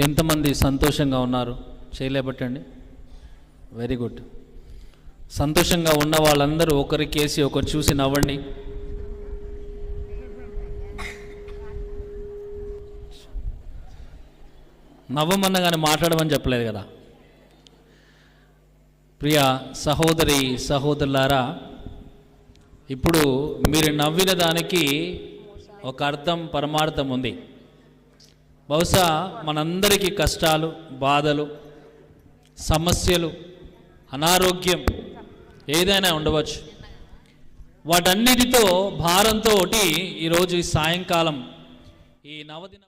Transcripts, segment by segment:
ఎంతమంది సంతోషంగా ఉన్నారు? చేయలేబట్టండి వెరీ గుడ్ సంతోషంగా ఉన్న వాళ్ళందరూ ఒకరి కేసి ఒకరు చూసి నవ్వండి. నవ్వమన్నా కానీ మాట్లాడమని చెప్పలేదు కదా. ప్రియ సహోదరి సహోదరులారా ఇప్పుడు మీరు నవ్విన దానికి ఒక అర్థం పరమార్థం ఉంది. బహుశా మనందరికీ కష్టాలు బాధలు సమస్యలు అనారోగ్యం ఏదైనా ఉండవచ్చు. వాటన్నిటితో భారంతో ఒకటి ఈరోజు ఈ సాయంకాలం ఈ నవదిన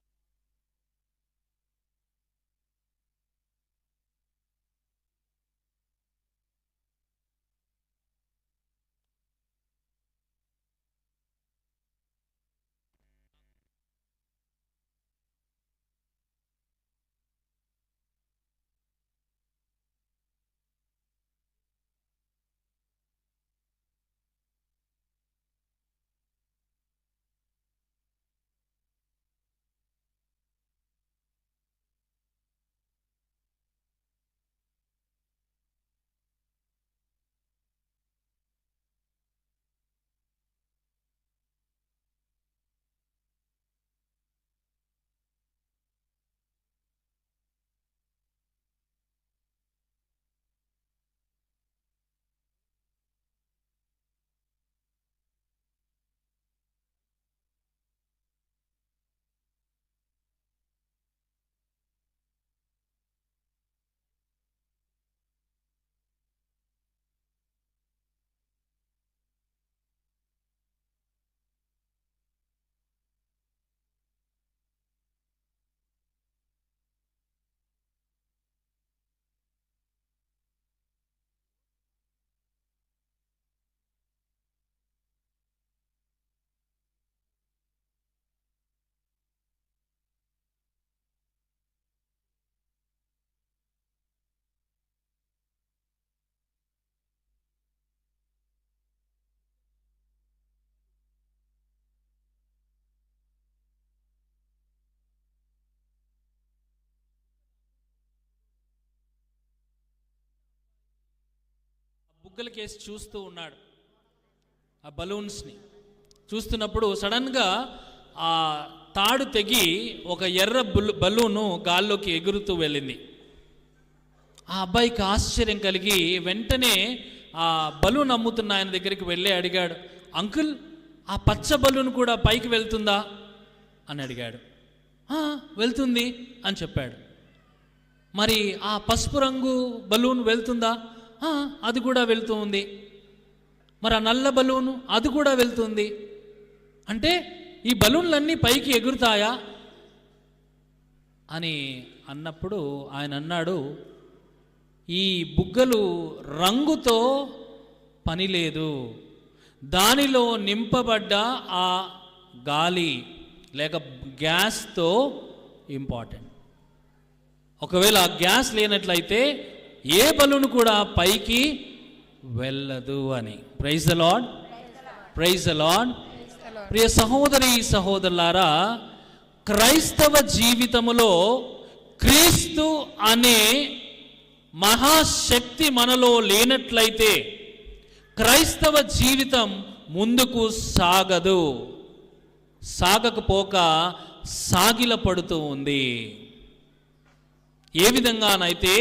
బుగ్గల చూస్తూ ఉన్నాడు ఆ బలూన్స్ని. చూస్తున్నప్పుడు సడన్గా ఆ తాడు తెగి ఒక ఎర్ర బుల్ బలూను గాల్లోకి ఎగురుతూ వెళ్ళింది. ఆ అబ్బాయికి ఆశ్చర్యం కలిగి వెంటనే ఆ బలూన్ అమ్ముతున్న ఆయన దగ్గరికి వెళ్ళి అడిగాడు అంకుల్ ఆ పచ్చ బలూన్ కూడా పైకి వెళ్తుందా? అని అడిగాడు. వెళ్తుంది అని చెప్పాడు. మరి ఆ పసుపు రంగు బలూన్ వెళ్తుందా? అది కూడా వెళ్తూ ఉంది. మరి ఆ నల్ల బలూను అది కూడా వెళ్తుంది అంటే ఈ బలూన్లన్నీ పైకి ఎగురుతాయా? అని అన్నప్పుడు ఆయన అన్నాడు ఈ బుగ్గలు రంగుతో పని లేదు. దానిలో నింపబడ్డ ఆ గాలి లేక గ్యాస్తో ఇంపార్టెంట్. ఒకవేళ ఆ గ్యాస్ లేనట్లయితే ఏ బలును కూడా పైకి వెళ్ళదు అని. ప్రైజ్ ద లాడ్ ప్రైజ్ అలాడ్ ప్రియ సహోదరి సహోదరులారా క్రైస్తవ జీవితములో క్రీస్తు అనే మహాశక్తి మనలో లేనట్లయితే క్రైస్తవ జీవితం ముందుకు సాగదు. సాగకపోక సాగిల పడుతూ ఉంది. ఏ విధంగానైతే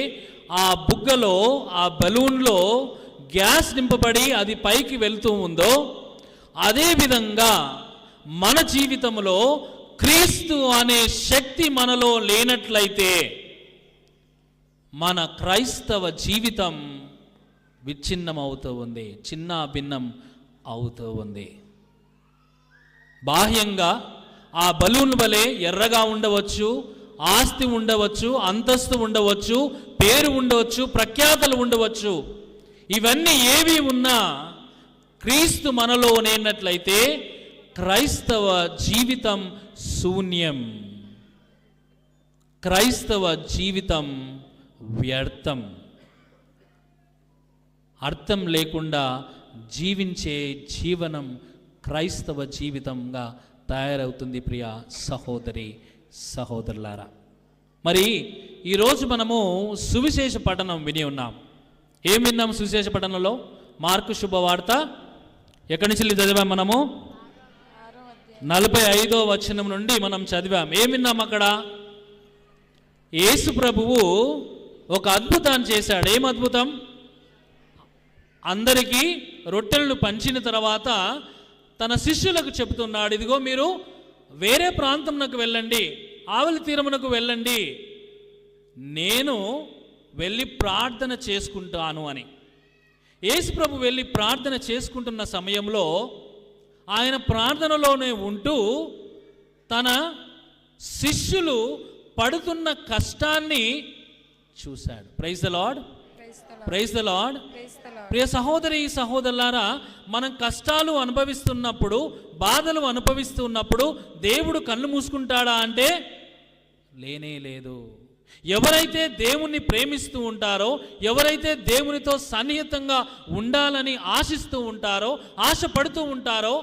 ఆ బుగ్గలో ఆ బలూన్లో గ్యాస్ నింపబడి అది పైకి వెళ్తూ ఉందో అదేవిధంగా మన జీవితంలో క్రీస్తు అనే శక్తి మనలో లేనట్లయితే మన క్రైస్తవ జీవితం విచ్ఛిన్నం అవుతూ ఉంది చిన్న భిన్నం అవుతూ ఉంది బాహ్యంగా ఆ బలూన్ వలె ఎర్రగా ఉండవచ్చు ఆస్తి ఉండవచ్చు అంతస్తు ఉండవచ్చు పేరు ఉండవచ్చు ప్రఖ్యాతలు ఉండవచ్చు ఇవన్నీ ఏవి ఉన్నా క్రీస్తు మనలో ఉన్నట్లయితే క్రైస్తవ జీవితం శూన్యం. క్రైస్తవ జీవితం వ్యర్థం. అర్థం లేకుండా జీవించే జీవనం క్రైస్తవ జీవితంగా తయారవుతుంది ప్రియ సహోదరి సహోదరులారా. మరి ఈరోజు మనము సువిశేష పఠనం విని ఉన్నాం. ఏం విన్నాం సువిశేష పఠనంలో? మార్కు శుభవార్త. ఎక్కడి నుంచి చదివాం మనము? నలభై ఐదో వచనం నుండి మనం చదివాం. ఏం విన్నాం అక్కడ? యేసు ప్రభువు ఒక అద్భుతాన్ని చేశాడు. ఏం అద్భుతం? అందరికీ రొట్టెలను పంచిన తర్వాత తన శిష్యులకు చెబుతున్నాడు ఇదిగో మీరు వేరే ప్రాంతంలోకి వెళ్ళండి. ఆవలి తీరమునకు వెళ్ళండి. నేను వెళ్ళి ప్రార్థన చేసుకుంటాను అని. యేసు ప్రభు వెళ్ళి ప్రార్థన చేసుకుంటున్న సమయంలో ఆయన ప్రార్థనలోనే ఉంటూ తన శిష్యులు పడుతున్న కష్టాన్ని చూశాడు. Praise the Lord praise the Lord ప్రియ సహోదరి సహోదరులారా మనం కష్టాలు అనుభవిస్తున్నప్పుడు బాధలు అనుభవిస్తున్నప్పుడు దేవుడు కళ్ళు మూసుకుంటాడా అంటే లేనే లేదు. ఎవరైతే దేవుణ్ణి ప్రేమిస్తూ ఉంటారో ఎవరైతే దేవునితో సన్నిహితంగా ఉండాలని ఆశిస్తూ ఉంటారో ఆశపడుతూ ఉంటారో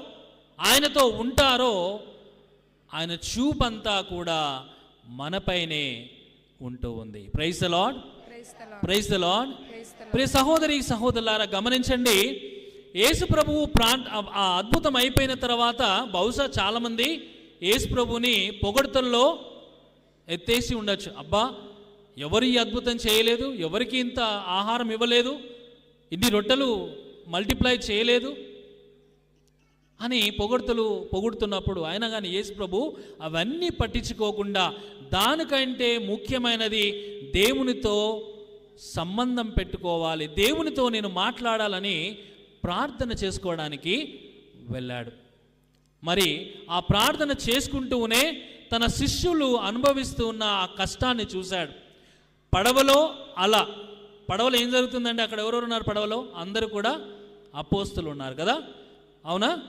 ఆయనతో ఉంటారో ఆయన చూపంతా కూడా మనపైనే ఉంటూ ఉంది. Praise the Lord praise the Lord ప్రియ సహోదరి సహోదరులారా గమనించండి. యేసు ప్రభువు ప్రాంత అద్భుతం అయిపోయిన తర్వాత బహుశా చాలామంది యేసు ప్రభుని పొగడ్తల్లో ఎత్తేసి ఉండొచ్చు. అబ్బా ఎవరు ఈ అద్భుతం చేయలేదు? ఎవరికి ఇంత ఆహారం ఇవ్వలేదు? ఇన్ని రొట్టెలు మల్టిప్లై చేయలేదు? అని పొగడ్తలు పొగుడుతున్నప్పుడు అయినా కానీ యేసు ప్రభు అవన్నీ పట్టించుకోకుండా దానికంటే ముఖ్యమైనది దేవునితో సంబంధం పెట్టుకోవాలి. దేవునితో నేను మాట్లాడాలని ప్రార్థన చేసుకోవడానికి వెళ్ళాడు. మరి ఆ ప్రార్థన చేసుకుంటూనే తన శిష్యులు అనుభవిస్తూ ఉన్న ఆ కష్టాన్ని చూశాడు. పడవలో అలా. పడవలో ఏం జరుగుతుందండి? అక్కడ ఎవరెవరు ఉన్నారు పడవలో? అందరూ కూడా అపోస్తులు ఉన్నారు కదా? అవునా?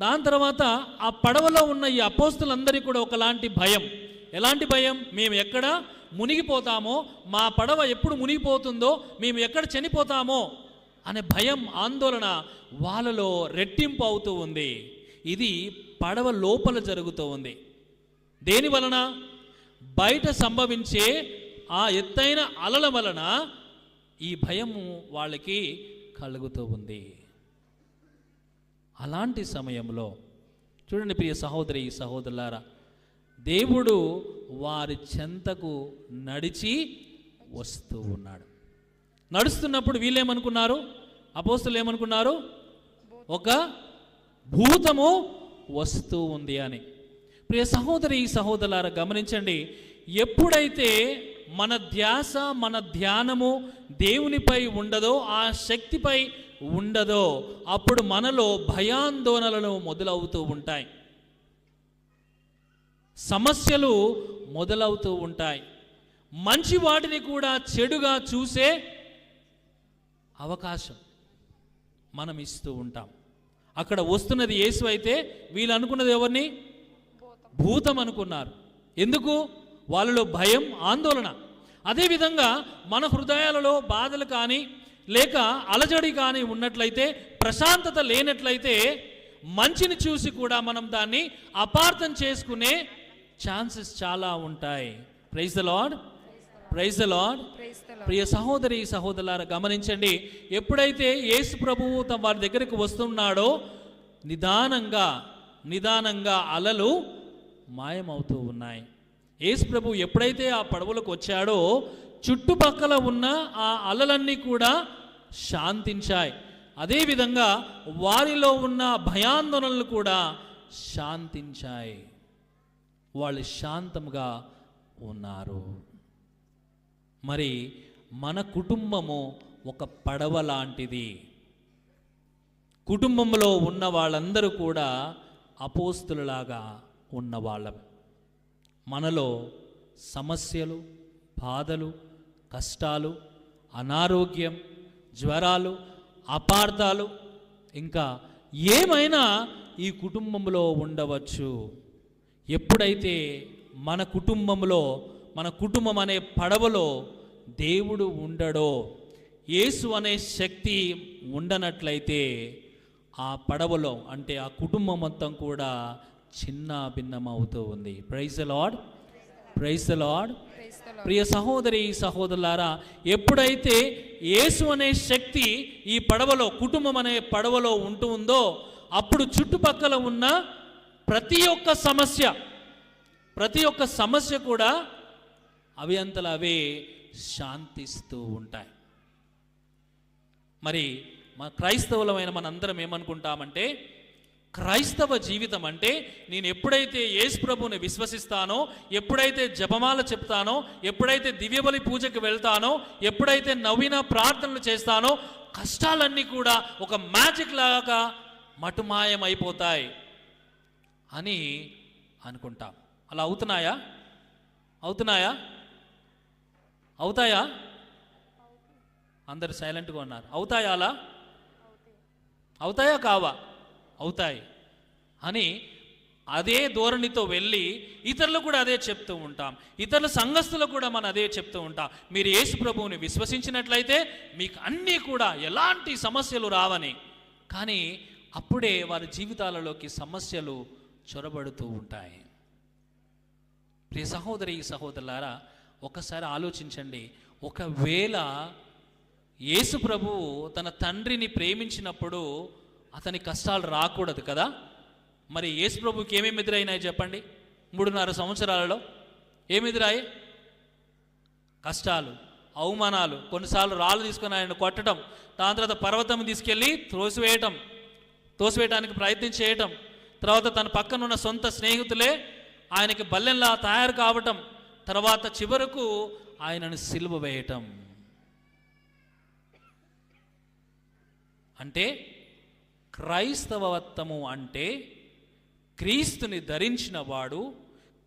దాని తర్వాత ఆ పడవలో ఉన్న ఈ అపోస్తులందరికీ కూడా ఒకలాంటి భయం. ఎలాంటి భయం? మేము ఎక్కడ మునిగిపోతామో మా పడవ ఎప్పుడు మునిగిపోతుందో మేము ఎక్కడ చనిపోతామో అనే భయం ఆందోళన వాళ్ళలో రెట్టింపు అవుతూ ఉంది. ఇది పడవ లోపల జరుగుతూ ఉంది. దేని వలన? బయట సంభవించే ఆ ఎత్తైన అలల వలన ఈ భయము వాళ్ళకి కలుగుతూ ఉంది. అలాంటి సమయంలో చూడండి ప్రియ సహోదరి సహోదరులారా దేవుడు వారి చెంతకు నడిచి వస్తూ ఉన్నాడు. నడుస్తున్నప్పుడు వీళ్ళేమనుకున్నారు? అపోస్తులు ఏమనుకున్నారు ఒక భూతము వస్తూ ఉంది అని. ప్రియ సహోదరి సహోదరులారా గమనించండి. ఎప్పుడైతే మన ధ్యాస మన ధ్యానము దేవునిపై ఉండదో ఆ శక్తిపై ఉండదో అప్పుడు మనలో భయాందోళనలు మొదలవుతూ ఉంటాయి. సమస్యలు మొదలవుతూ ఉంటాయి. మంచి వాటిని కూడా చెడుగా చూసే అవకాశం మనం ఇస్తూ ఉంటాం. అక్కడ వస్తున్నది యేసు అయితే వీళ్ళు అనుకున్నది ఎవరిని? భూతం అనుకున్నారు. ఎందుకు? వాళ్ళలో భయం ఆందోళన. అదేవిధంగా మన హృదయాలలో బాధలు కానీ లేక అలజడి కానీ ఉన్నట్లయితే ప్రశాంతత లేనట్లయితే మంచిని చూసి కూడా మనం దాన్ని అపార్థం చేసుకునే ఛాన్సెస్ చాలా ఉంటాయి. Praise the Lord praise the Lord ప్రియ సహోదరి సహోదరులారా గమనించండి. ఎప్పుడైతే యేసు ప్రభువు తమ వారి దగ్గరికి వస్తున్నాడో నిదానంగా నిదానంగా అలలు మాయమవుతూ ఉన్నాయి. యేసు ప్రభు ఎప్పుడైతే ఆ పడవలకు వచ్చాడో చుట్టుపక్కల ఉన్న ఆ అలలన్నీ కూడా శాంతించాయి. అదేవిధంగా వారిలో ఉన్న భయాందోళనలు కూడా శాంతించాయి. వాళ్ళు శాంతంగా ఉన్నారు. మరి మన కుటుంబము ఒక పడవ లాంటిది. కుటుంబంలో ఉన్న వాళ్ళందరూ కూడా అపోస్తులలాగా ఉన్నవాళ్ళం. మనలో సమస్యలు బాధలు కష్టాలు అనారోగ్యం జ్వరాలు అపార్థాలు ఇంకా ఏమైనా ఈ కుటుంబంలో ఉండవచ్చు. ఎప్పుడైతే మన కుటుంబంలో మన కుటుంబం అనే పడవలో దేవుడు ఉండడో యేసు అనే శక్తి ఉండనట్లయితే ఆ పడవలో అంటే ఆ కుటుంబం మొత్తం కూడా చిన్న భిన్నం అవుతూ ఉంది ప్రైజ్ లాడ్ the Lord. ప్రియ సహోదరి సహోదరులారా ఎప్పుడైతే యేసు అనే శక్తి ఈ పడవలో కుటుంబం అనే పడవలో ఉంటూ ఉందో అప్పుడు చుట్టుపక్కల ఉన్న ప్రతి ఒక్క సమస్య ప్రతి ఒక్క సమస్య కూడా అవి అంతలా అవే శాంతిస్తూ ఉంటాయి. మరి మన క్రైస్తవులమైన మనందరం ఏమనుకుంటామంటే క్రైస్తవ జీవితం అంటే నేను ఎప్పుడైతే యేసు ప్రభుని విశ్వసిస్తానో ఎప్పుడైతే జపమాల చెప్తానో ఎప్పుడైతే దివ్యబలి పూజకి వెళ్తానో ఎప్పుడైతే నవీన ప్రార్థనలు చేస్తానో కష్టాలన్నీ కూడా ఒక మ్యాజిక్ లాగా మటుమాయమైపోతాయి అని అనుకుంటాం. అలా అవుతున్నాయా? అవుతున్నాయా? అవుతాయా? అందరు సైలెంట్గా ఉన్నారు. అవుతాయా అలా? అవుతాయా కావా? అవుతాయి. అని అదే ధోరణితో వెళ్ళి ఇతరులు కూడా అదే చెప్తూ ఉంటాం. ఇతరుల సంఘస్థులకు కూడా మనం అదే చెప్తూ ఉంటాం. మీరు యేసు ప్రభువుని విశ్వసించినట్లయితే మీకు అన్నీ కూడా ఎలాంటి సమస్యలు రావని. కానీ అప్పుడే వారి జీవితాలలోకి సమస్యలు చొరబడుతూ ఉంటాయి. ప్రియ సహోదరి సహోదరులారా ఒకసారి ఆలోచించండి. ఒకవేళ యేసు ప్రభువు తన తండ్రిని ప్రేమించినప్పుడు అతని కష్టాలు రాకూడదు కదా? మరి యేసు ప్రభుకి ఏమేమి ఎదురైనాయి చెప్పండి? మూడున్నర సంవత్సరాలలో ఏమి ఎదురాయి? కష్టాలు అవమానాలు కొన్నిసార్లు రాళ్ళు తీసుకొని ఆయన కొట్టడం దాని తర్వాత పర్వతం తీసుకెళ్ళి త్రోసివేయటం తోసివేయడానికి ప్రయత్నం చేయటం తర్వాత తన పక్కన ఉన్న సొంత స్నేహితులే ఆయనకి బల్లెంలా తయారు కావటం తర్వాత చివరకు ఆయనను సిలువ వేయటం. అంటే క్రైస్తవత్వము అంటే క్రీస్తుని ధరించినవాడు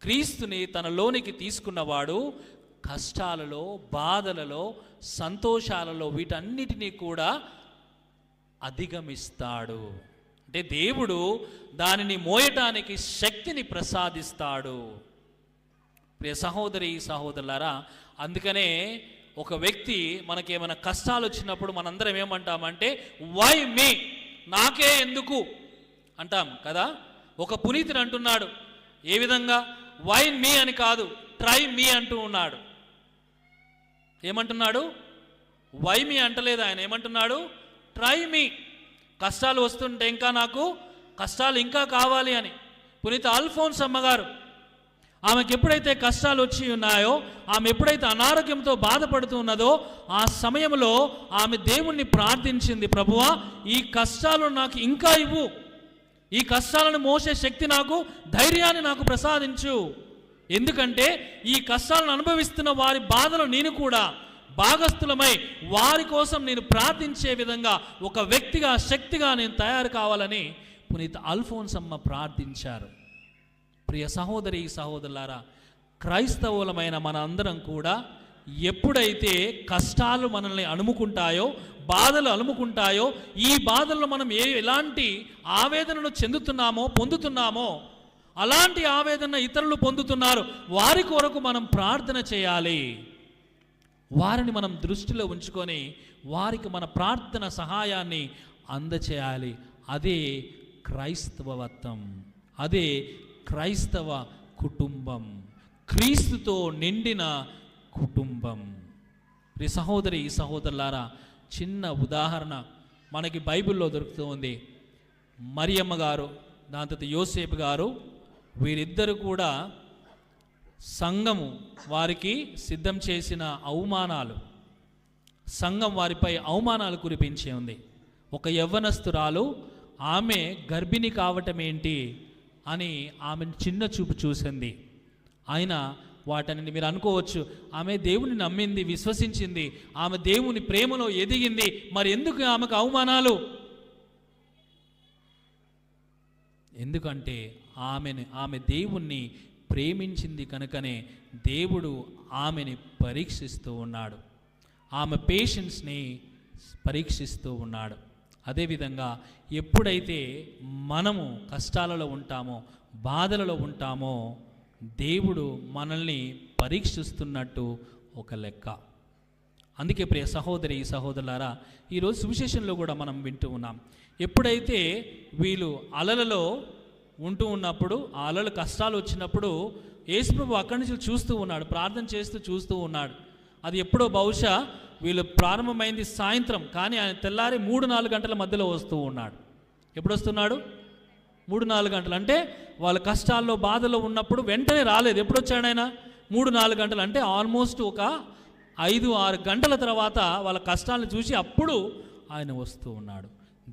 క్రీస్తుని తనలోనికి తీసుకున్నవాడు కష్టాలలో బాధలలో సంతోషాలలో వీటన్నిటినీ కూడా అధిగమిస్తాడు. అంటే దేవుడు దానిని మోయటానికి శక్తిని ప్రసాదిస్తాడు. ప్రియ సహోదరి సహోదరులారా అందుకనే ఒక వ్యక్తి మనకేమైనా కష్టాలు వచ్చినప్పుడు మనందరం ఏమంటామంటే వై మీ నాకే ఎందుకు? అంటాం కదా? ఒక పునీతుడు అంటున్నాడు. ఏ విధంగా? వై మీ అని కాదు ట్రై మీ అంటూ ఉన్నాడు. ఏమంటున్నాడు? వై మీ అంటలేదు ఆయన. ఏమంటున్నాడు? ట్రై మీ కష్టాలు వస్తుంటే ఇంకా నాకు కష్టాలు ఇంకా కావాలి అని. పునీత అల్ఫోన్స్ అమ్మగారు. ఆమెకి ఎప్పుడైతే కష్టాలు వచ్చి ఉన్నాయో ఆమె ఎప్పుడైతే అనారోగ్యంతో బాధపడుతున్నదో ఆ సమయంలో ఆమె దేవుణ్ణి ప్రార్థించింది ప్రభువా ఈ కష్టాలు నాకు ఇంకా ఇవ్వు. ఈ కష్టాలను మోసే శక్తి నాకు ధైర్యాన్ని నాకు ప్రసాదించు. ఎందుకంటే ఈ కష్టాలను అనుభవిస్తున్న వారి బాధలు నేను కూడా భాగస్థులమై వారి కోసం నేను ప్రార్థించే విధంగా ఒక వ్యక్తిగా శక్తిగా నేను తయారు కావాలని పునీత అల్ఫోన్స్ అమ్మ ప్రార్థించారు. ప్రియ సహోదరి సహోదరులారా క్రైస్తవులమైన మన అందరం కూడా ఎప్పుడైతే కష్టాలు మనల్ని అణుముకుంటాయో బాధలు అలుముకుంటాయో ఈ బాధల్లో మనం ఏ ఎలాంటి ఆవేదనను చెందుతున్నామో పొందుతున్నామో అలాంటి ఆవేదన ఇతరులు పొందుతున్నారు వారి కొరకు మనం ప్రార్థన చేయాలి. వారిని మనం దృష్టిలో ఉంచుకొని వారికి మన ప్రార్థన సహాయాన్ని అందచేయాలి. అదే క్రైస్తవత్వం అదే క్రైస్తవ కుటుంబం క్రీస్తుతో నిండిన కుటుంబం. ఈ సహోదరి ఈ సహోదరులారా చిన్న ఉదాహరణ మనకి బైబిల్లో దొరుకుతూ ఉంది మరియమ్మ గారు దాని తర్వాత యోసేపు గారు వీరిద్దరు కూడా సంఘము వారికి సిద్ధం చేసిన అవమానాలు సంఘం వారిపై అవమానాలు కురిపించే ఉంది. ఒక యవ్వనస్తురాలు ఆమె గర్భిణి కావటం ఏంటి? అని ఆమెను చిన్న చూపు చూసింది. ఆయన వాటని మీరు అనుకోవచ్చు ఆమె దేవుని నమ్మింది విశ్వసించింది ఆమె దేవుని ప్రేమలో ఎదిగింది మరి ఎందుకు ఆమెకు అవమానాలు? ఎందుకంటే ఆమెను ఆమె దేవుణ్ణి ప్రేమించింది కనుకనే దేవుడు ఆమెని పరీక్షిస్తూ ఉన్నాడు. ఆమె పేషెన్స్ని పరీక్షిస్తూ ఉన్నాడు. అదేవిధంగా ఎప్పుడైతే మనము కష్టాలలో ఉంటామో బాధలలో ఉంటామో దేవుడు మనల్ని పరీక్షిస్తున్నట్టు ఒక లెక్క. అందుకే ప్రియ సహోదరి సహోదరులారా ఈరోజు సువిశేషంలో కూడా మనం వింటూ ఉన్నాం. ఎప్పుడైతే వీళ్ళు అలలలో ఉంటూ ఉన్నప్పుడు ఆ అలలు కష్టాలు వచ్చినప్పుడు యేసుప్రభు అక్కడి నుంచి చూస్తూ ఉన్నాడు ప్రార్థన చేస్తూ చూస్తూ ఉన్నాడు. అది ఎప్పుడో బహుశా వీళ్ళు ప్రారంభమైంది సాయంత్రం కానీ ఆయన తెల్లారి మూడు నాలుగు గంటల మధ్యలో వస్తూ ఉన్నాడు. ఎప్పుడు వస్తున్నాడు? మూడు నాలుగు గంటలు. అంటే వాళ్ళ కష్టాల్లో బాధలో ఉన్నప్పుడు వెంటనే రాలేదు. ఎప్పుడు వచ్చాడు ఆయన? మూడు నాలుగు గంటలు. అంటే ఆల్మోస్ట్ ఒక ఐదు ఆరు గంటల తర్వాత వాళ్ళ కష్టాలను చూసి అప్పుడు ఆయన వస్తూ ఉన్నాడు.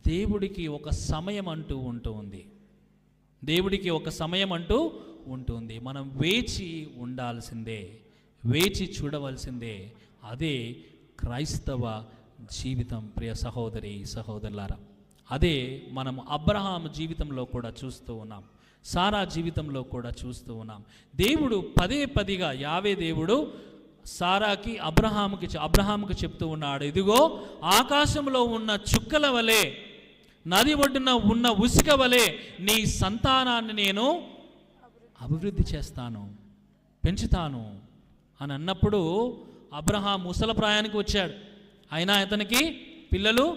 దేవుడికి ఒక సమయం అంటూ ఉంటుంది దేవుడికి ఒక సమయం అంటూ ఉంటుంది మనం వేచి ఉండాల్సిందే. వేచి చూడవలసిందే. అదే క్రైస్తవ జీవితం ప్రియ సహోదరి సహోదరులారా. అదే మనం అబ్రహాం జీవితంలో కూడా చూస్తూ ఉన్నాం. సారా జీవితంలో కూడా చూస్తూ ఉన్నాం. దేవుడు పదే పదిగా యావే దేవుడు సారాకి అబ్రహాముకి అబ్రహాముకి చెప్తూ ఉన్నాడు. ఇదిగో ఆకాశంలో ఉన్న చుక్కల వలె నది ఒడ్డున ఉన్న ఉసుక వలె నీ సంతానాన్ని నేను అభివృద్ధి చేస్తాను పెంచుతాను. అని అన్నప్పుడు అబ్రహాం ముసల ప్రాయానికి వచ్చాడు. అయినా అతనికి పిల్లలు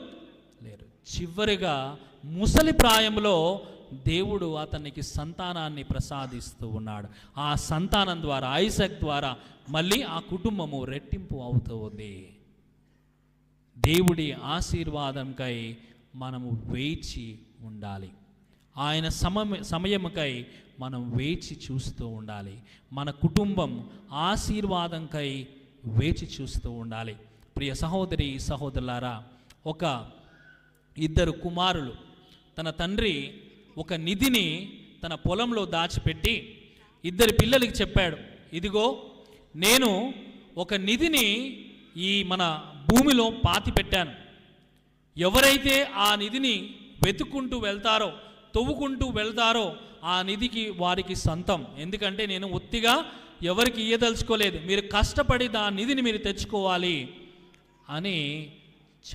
లేరు. చివరిగా ముసలి ప్రాయంలో దేవుడు అతనికి సంతానాన్ని ప్రసాదిస్తూ ఉన్నాడు. ఆ సంతానం ద్వారా ఐసక్ ద్వారా మళ్ళీ ఆ కుటుంబము రెట్టింపు అవుతుంది. దేవుడి ఆశీర్వాదంకై మనము వేచి ఉండాలి. ఆయన సమయ సమయముకై మనం వేచి చూస్తూ ఉండాలి. మన కుటుంబం ఆశీర్వాదంకై వేచి చూస్తూ ఉండాలి. ప్రియ సహోదరి సహోదరులారా ఒక ఇద్దరు కుమారులు తన తండ్రి ఒక నిధిని తన పొలంలో దాచిపెట్టి ఇద్దరు పిల్లలకి చెప్పాడు ఇదిగో నేను ఒక నిధిని ఈ మన భూమిలో పాతి పెట్టాను ఎవరైతే ఆ నిధిని వెతుక్కుంటూ వెళ్తారో తవ్వుకుంటూ వెళ్తారో ఆ నిధికి వారికి సొంతం. ఎందుకంటే నేను ఒత్తిగా ఎవరికి ఇయ్యదలుచుకోలేదు. మీరు కష్టపడి ఆ నిధిని మీరు తెచ్చుకోవాలి అని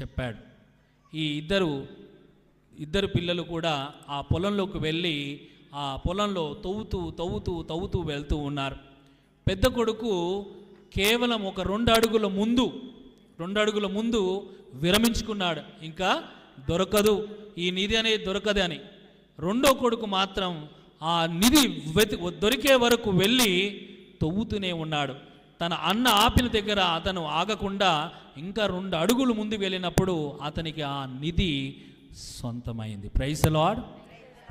చెప్పాడు. ఈ ఇద్దరు ఇద్దరు పిల్లలు కూడా ఆ పొలంలోకి వెళ్ళి ఆ పొలంలో తవ్వుతూ తవ్వుతూ తవ్వుతూ వెళ్తూ ఉన్నారు. పెద్ద కొడుకు కేవలం ఒక రెండు అడుగుల ముందు రెండు అడుగుల ముందు విరమించుకున్నాడు. ఇంకా దొరకదు. ఈ నిధి అనేది దొరకదు అని. రెండో కొడుకు మాత్రం ఆ నిధి వెతి దొరికే వరకు వెళ్ళి తవ్వుతూనే ఉన్నాడు. తన అన్న ఆపిన దగ్గర అతను ఆగకుండా ఇంకా రెండు అడుగులు ముందు వెళ్ళినప్పుడు అతనికి ఆ నిధి సొంతమైంది. ప్రైస్ లాడ్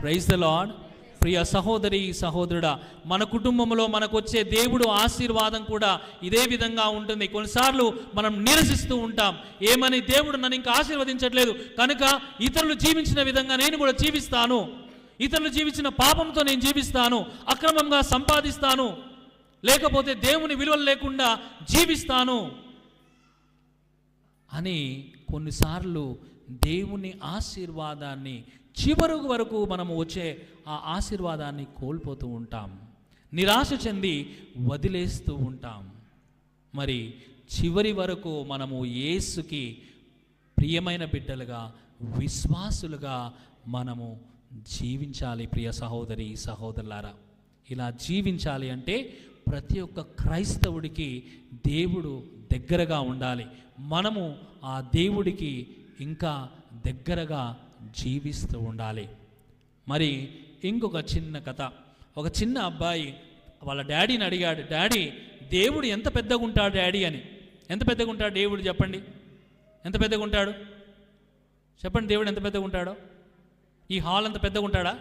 ప్రైస్ లాడ్ ప్రియ సహోదరి సహోదరుడా మన కుటుంబంలో మనకు వచ్చే దేవుడు ఆశీర్వాదం కూడా ఇదే విధంగా ఉంటుంది. కొన్నిసార్లు మనం నిరసిస్తూ ఉంటాం. ఏమని దేవుడు నన్ను ఇంకా ఆశీర్వదించట్లేదు. కనుక ఇతరులు జీవించిన విధంగా నేను కూడా జీవిస్తాను. ఇతరులు జీవించిన పాపంతో నేను జీవిస్తాను. అక్రమంగా సంపాదిస్తాను. లేకపోతే దేవుని విలువలు లేకుండా జీవిస్తాను. అని కొన్నిసార్లు దేవుని ఆశీర్వాదాన్ని చివరి వరకు మనము వచ్చే ఆ ఆశీర్వాదాన్ని కోల్పోతూ ఉంటాం. నిరాశ చెంది వదిలేస్తూ ఉంటాం. మరి చివరి వరకు మనము యేసుకి ప్రియమైన బిడ్డలుగా విశ్వాసులుగా మనము జీవించాలి ప్రియ సహోదరి సహోదరులారా. ఇలా జీవించాలి అంటే ప్రతి ఒక్క క్రైస్తవుడికి దేవుడు దగ్గరగా ఉండాలి. మనము ఆ దేవుడికి ఇంకా దగ్గరగా జీవిస్తూ ఉండాలి. మరి ఇంకొక చిన్న కథ. ఒక చిన్న అబ్బాయి వాళ్ళ డాడీని అడిగాడు డాడీ దేవుడు ఎంత పెద్దగా ఉంటాడు డాడీ అని? ఎంత పెద్దగా ఉంటాడు దేవుడు చెప్పండి. ఎంత పెద్దగా ఉంటాడు? చెప్పండి దేవుడు ఎంత పెద్దగా ఉంటాడో? ఈ హాల్ అంత పెద్దగా ఉంటాడా?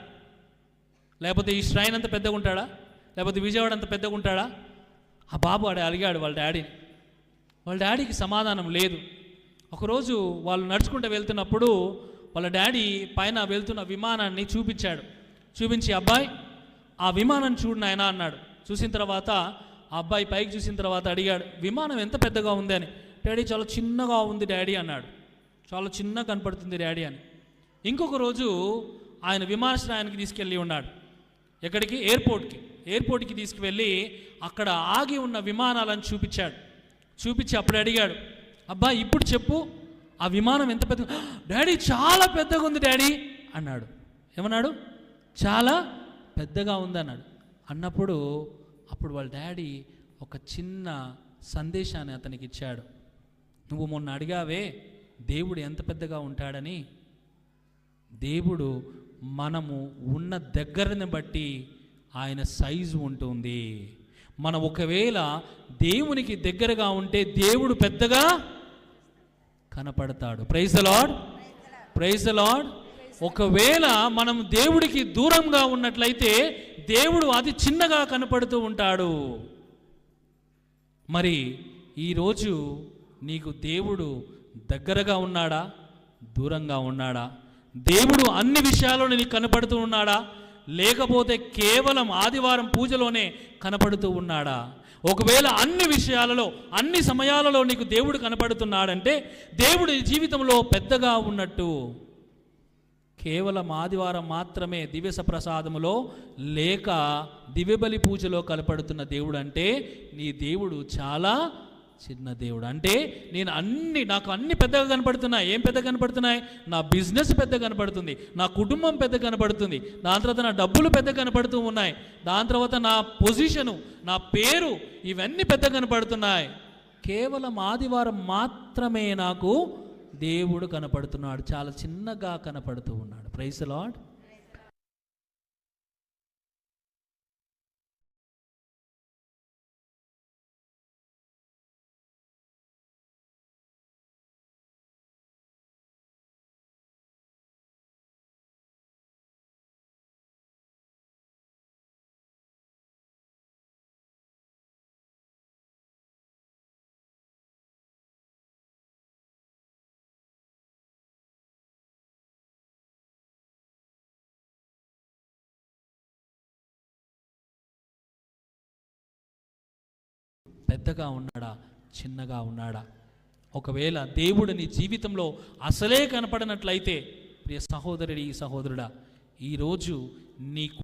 లేకపోతే ఈ శ్రైన్ అంత పెద్దగా ఉంటాడా? లేకపోతే విజయవాడ అంత పెద్దగా ఉంటాడా? ఆ బాబు ఆడ అడిగాడు వాళ్ళ డాడీని. వాళ్ళ డాడీకి సమాధానం లేదు. ఒకరోజు వాళ్ళు నడుచుకుంటూ వెళ్తున్నప్పుడు వాళ్ళ డాడీ పైన వెళ్తున్న విమానాన్ని చూపించాడు. చూపించి అబ్బాయి ఆ విమానం చూడు నాయనా అన్నాడు. చూసిన తర్వాత ఆ అబ్బాయి పైకి చూసిన తర్వాత అడిగాడు విమానం ఎంత పెద్దగా ఉంది అని? డాడీ చాలా చిన్నగా ఉంది డాడీ అన్నాడు. చాలా చిన్నగా కనపడుతుంది డాడీ అని. ఇంకొక రోజు ఆయన విమానాశ్రయానికి తీసుకెళ్ళి ఉన్నాడు. ఎక్కడికి? ఎయిర్పోర్ట్కి. ఎయిర్పోర్ట్కి తీసుకువెళ్ళి అక్కడ ఆగి ఉన్న విమానాలను చూపించాడు. చూపించి అప్పుడు అడిగాడు అబ్బా ఇప్పుడు చెప్పు ఆ విమానం ఎంత పెద్ద డాడీ చాలా పెద్దగా ఉంది డాడీ అన్నాడు. ఏమన్నాడు? చాలా పెద్దగా ఉంది అన్నాడు. అన్నప్పుడు అప్పుడు వాళ్ళ డాడీ ఒక చిన్న సందేశాన్ని అతనికి ఇచ్చాడు. నువ్వు మొన్న అడిగావే దేవుడు ఎంత పెద్దగా ఉంటాడని. దేవుడు మనము ఉన్న దగ్గరని బట్టి ఆయన సైజు ఉంటుంది. మనం ఒకవేళ దేవునికి దగ్గరగా ఉంటే దేవుడు పెద్దగా కనపడతాడు. ప్రైజ్ లాడ్ ప్రైజ్ లాడ్ ఒకవేళ మనం దేవుడికి దూరంగా ఉన్నట్లయితే దేవుడు అది చిన్నగా కనపడుతూ ఉంటాడు. మరి ఈరోజు నీకు దేవుడు దగ్గరగా ఉన్నాడా? దూరంగా ఉన్నాడా? దేవుడు అన్ని విషయాల్లో నీకు కనపడుతూ ఉన్నాడా? లేకపోతే కేవలం ఆదివారం పూజలోనే కనపడుతూ ఉన్నాడా? ఒకవేళ అన్ని విషయాలలో అన్ని సమయాలలో నీకు దేవుడు కనపడుతున్నాడంటే దేవుడు జీవితంలో పెద్దగా ఉన్నట్టు కేవలం ఆదివారం మాత్రమే దివ్య ప్రసాదములో లేక దివ్యబలి పూజలో కలపడుతున్న దేవుడు అంటే నీ దేవుడు చాలా చిన్న దేవుడు. అంటే నేను అన్ని నాకు అన్ని పెద్దగా కనపడుతున్నాయి. ఏం పెద్ద కనపడుతున్నాయి? నా బిజినెస్ పెద్ద కనపడుతుంది. నా కుటుంబం పెద్ద కనపడుతుంది. దాని తర్వాత నా డబ్బులు పెద్ద కనపడుతూ ఉన్నాయి. దాని తర్వాత నా పొజిషను నా పేరు ఇవన్నీ పెద్ద కనపడుతున్నాయి. కేవలం ఆదివారం మాత్రమే నాకు దేవుడు కనపడుతున్నాడు. చాలా చిన్నగా కనపడుతూ ఉన్నాడు. ప్రైస్ లాడ్ పెద్దగా ఉన్నాడా? చిన్నగా ఉన్నాడా? ఒకవేళ దేవుడు నీ జీవితంలో అసలే కనపడనట్లయితే ప్రియ సహోదరుడి సహోదరుడా ఈరోజు నీకు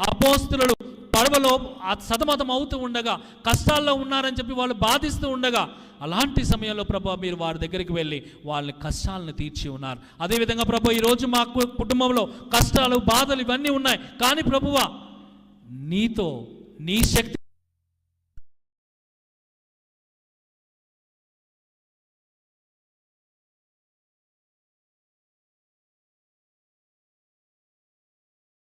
అపోస్తులు పడవలో సతమతం అవుతూ ఉండగా కష్టాల్లో ఉన్నారని చెప్పి వాళ్ళు బాధిస్తూ ఉండగా అలాంటి సమయంలో ప్రభు మీరు వారి దగ్గరికి వెళ్ళి వాళ్ళ కష్టాలను తీర్చి ఉన్నారు. అదేవిధంగా ప్రభు ఈరోజు మా కు- కుటుంబంలో కష్టాలు బాధలు ఇవన్నీ ఉన్నాయి. కానీ ప్రభువా నీతో నీ శక్తి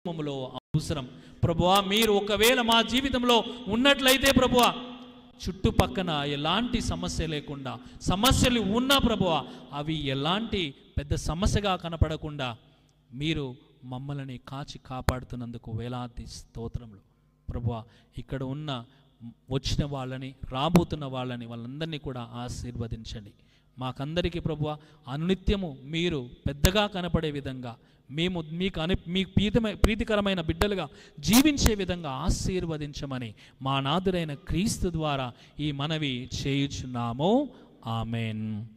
కుటుంబంలో అవసరం. ప్రభువా మీరు ఒకవేళ మా జీవితంలో ఉన్నట్లయితే ప్రభువా చుట్టుపక్కన ఎలాంటి సమస్య లేకుండా సమస్యలు ఉన్నా ప్రభువా అవి ఎలాంటి పెద్ద సమస్యగా కనపడకుండా మీరు మమ్మల్ని కాచి కాపాడుతున్నందుకు వేలాది స్తోత్రములు. ప్రభువా ఇక్కడ ఉన్న వచ్చిన వాళ్ళని రాబోతున్న వాళ్ళని వాళ్ళందరినీ కూడా ఆశీర్వదించండి. మాకందరికీ ప్రభువ అనునిత్యము మీరు పెద్దగా కనపడే విధంగా మేము మీకు అను మీ ప్రీతమ ప్రీతికరమైన బిడ్డలుగా జీవించే విధంగా ఆశీర్వదించమని మా నాదురైన క్రీస్తు ద్వారా ఈ మనవి చేయుచున్నాము. ఆమెన్.